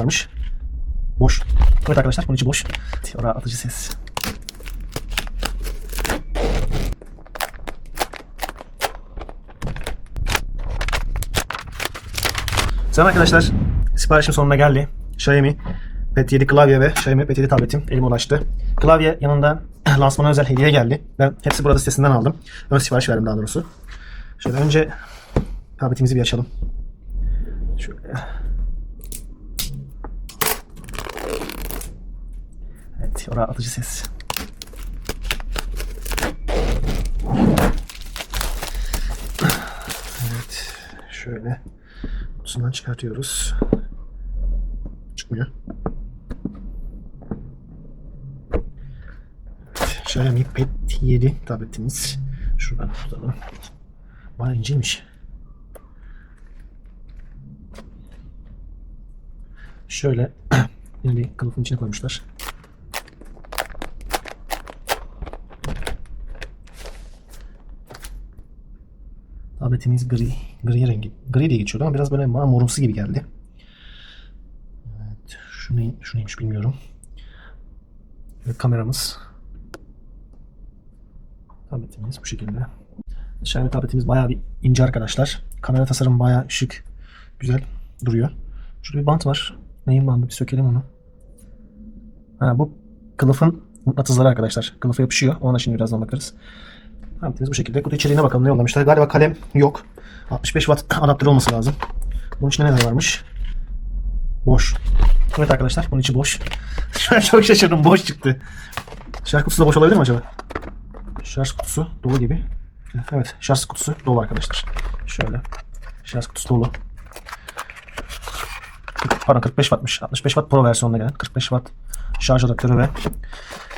varmış. Boş. Evet arkadaşlar bunun içi boş. Oraya atıcı ses. Selam arkadaşlar. Siparişim sonuna geldi. Xiaomi Pad 7 klavye ve Xiaomi Pad 7 tabletim elime ulaştı. Klavye yanında lansmana özel hediye geldi. Ben hepsi burada sitesinden aldım. Ön sipariş verdim daha doğrusu. Şöyle önce tabletimizi bir açalım. Şöyle. Evet, oraya atıcı ses. Evet, şöyle kutusundan çıkartıyoruz. Çıkmıyor. Evet, Xiaomi Pad 7 tabletimiz. Şuradan tutalım. Bayağı inceymiş. Şöyle yine kılıfın içine koymuşlar. Tabletimiz gri. Gri rengi. Gri diye geçiyordu ama biraz böyle bana morumsu gibi geldi. Evet. Şu, ne, şu neymiş bilmiyorum. Ve kameramız. Tabletimiz bu şekilde. Xiaomi tabletimiz bayağı bir ince arkadaşlar. Kamera tasarımı bayağı şık. Güzel duruyor. Şurada bir bant var. Neyin bandı? Bir sökelim onu. Ha, bu kılıfın mıknatısları arkadaşlar. Kılıfa yapışıyor. Ona şimdi birazdan bakarız. Tabletimiz bu şekilde. Kutu içeriğine bakalım ne yollamışlar. Galiba kalem yok. 65 watt adaptör olması lazım. Bunun içinde neler varmış? Boş. Evet arkadaşlar bunun içi boş. Şu an çok şaşırdım. Boş çıktı. Şarj kutusu da boş olabilir mi acaba? Şarj kutusu dolu gibi. Evet şarj kutusu dolu arkadaşlar. Şöyle. Şarj kutusu dolu. Pardon 45 wattmış. 65 watt pro versiyonuna gelen 45 watt şarj adaptörü ve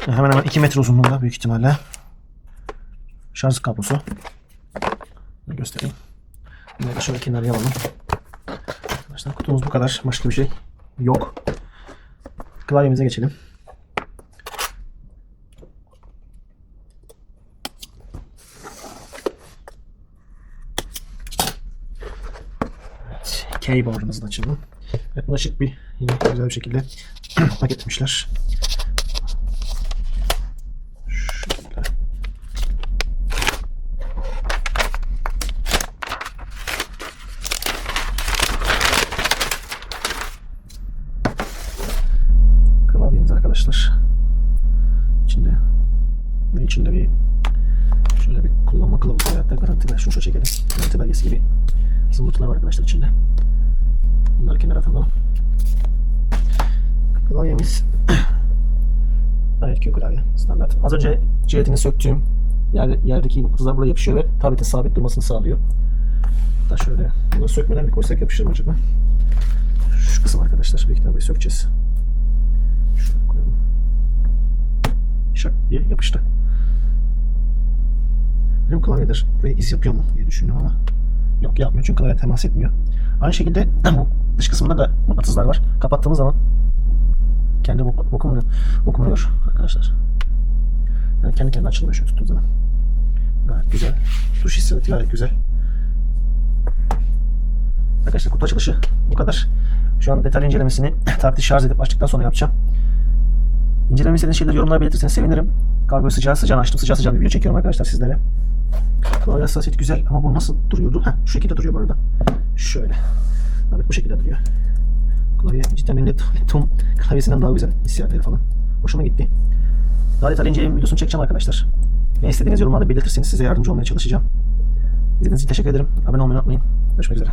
hemen hemen 2 metre uzunluğunda büyük ihtimalle şarj kablosu. Bunu göstereyim. Bunları şöyle kenarıya alalım. Arkadaşlar kutumuz bu kadar. Başka bir şey yok. Klavyemize geçelim. Evet, keyboard'ımızı da açalım. Evet, şık bir yine güzel bir şekilde paketlemişler. Şöyle. Klavyemiz arkadaşlar. İçinde ve içinde bir şöyle bir kullanma kılavuzu veyahut da garanti ver. Şunu şöyle çekelim. Garanti belgesi gibi zımbırtılar var arkadaşlar içinde. Bunları kenara atalım. Klavyemiz köy klavye. Standart. Az önce ciletini söktüğüm yer, yerdeki hızlar buraya yapışıyor ve tabletin sabit durmasını sağlıyor. Hatta şöyle bunu sökmeden bir koysak yapışır mı acaba? Şu kısım arkadaşlar. Büyük ihtimalle sökeceğiz. Şöyle koyalım. Şak diye yapıştı. Benim klavyedir. Buraya iz yapıyor mu diye düşünüyorum ama. Yok yapmıyor çünkü klavye temas etmiyor. Aynı şekilde bu dış kısmında da mıknatıslar var. Kapattığımız zaman kendi ok okumuyor, okumuyor arkadaşlar. Yani kendi kendine açılmıyor şöyle tuttuğum zaman. Gayet güzel. Tuş hissiyatı gayet güzel. Arkadaşlar kutu açılışı bu kadar. Şu an detaylı incelemesini tableti şarj edip açtıktan sonra yapacağım. İnceleme istediğiniz şeyleri yorumlara belirtirseniz sevinirim. Kargoyu sıcağı sıcağına açtım. Sıcağı sıcağına video çekiyorum arkadaşlar sizlere. Klavye hassasiyeti güzel ama bu nasıl duruyordu? Heh, şu şekilde duruyor bu arada. Şöyle. Evet bu şekilde duruyor. Klavye cidden benim laptopum klavyesinden daha güzel hissiyatları falan. Hoşuma gitti. Daha detaylı inceleme videosunu çekeceğim arkadaşlar. Ne istediğiniz yorumlarda belirtirseniz size yardımcı olmaya çalışacağım. İzlediğiniz için teşekkür ederim. Abone olmayı unutmayın. Görüşmek üzere.